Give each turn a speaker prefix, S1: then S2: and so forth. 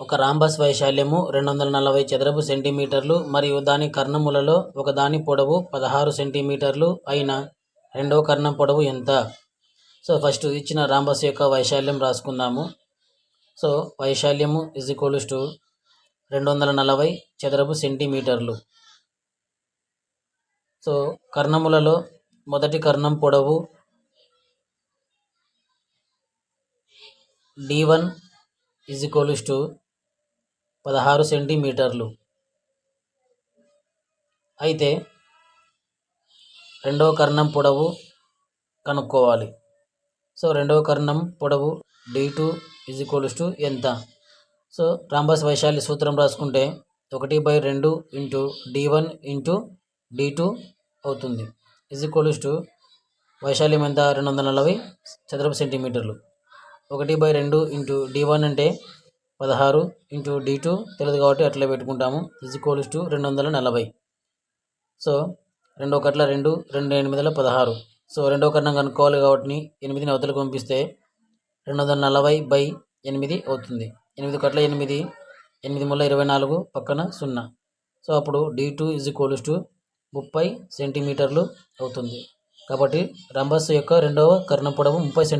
S1: ఒక రాంబస్ వైశాల్యము రెండు వందల నలభై చదరపు సెంటీమీటర్లు మరియు దాని కర్ణములలో ఒకదాని పొడవు పదహారు సెంటీమీటర్లు అయిన రెండవ కర్ణం పొడవు ఎంత? సో ఫస్ట్ ఇచ్చిన రాంబస్ యొక్క వైశాల్యం రాసుకుందాము. సో వైశాల్యము ఇజ్ ఈక్వల్స్ టు రెండు వందల నలభై చదరపు సెంటీమీటర్లు. సో కర్ణములలో మొదటి కర్ణం పొడవు D one is equals to పదహారు సెంటీమీటర్లు. అయితే రెండవ కర్ణం పొడవు కనుక్కోవాలి. సో రెండవ కర్ణం పొడవు D two is equals to ఎంత? సో రాంబస్ వైశాల్య సూత్రం రాసుకుంటే ఒకటి బై రెండు into D one into D two అవుతుంది. ఇజ్ ఈక్వల్స్ టు వైశాల్యం ఎంత రెండు వందల నలభై చదరపు సెంటీమీటర్లు. ఒకటి బై రెండు ఇంటూ డి వన్ అంటే పదహారు ఇంటూ డి టూ తెలియదు కాబట్టి అట్లే పెట్టుకుంటాము. ఇజ్కోల్స్ టు రెండు వందల నలభై. సో రెండు కట్ల రెండు రెండు ఎనిమిదిల పదహారు. సో రెండో కర్ణం కనుక్కోవాలి కాబట్టి ఎనిమిదిని అవతలకు పంపిస్తే రెండు వందల నలభై బై ఎనిమిది అవుతుంది. ఎనిమిది కట్ల ఎనిమిది ఎనిమిది ముళ్ళ ఇరవై నాలుగు పక్కన సున్నా. సో అప్పుడు D two is equals to ముప్పై సెంటీమీటర్లు అవుతుంది. కాబట్టి రంబస్ యొక్క రెండవ కర్ణ పొడవు ముప్పై సెంటీ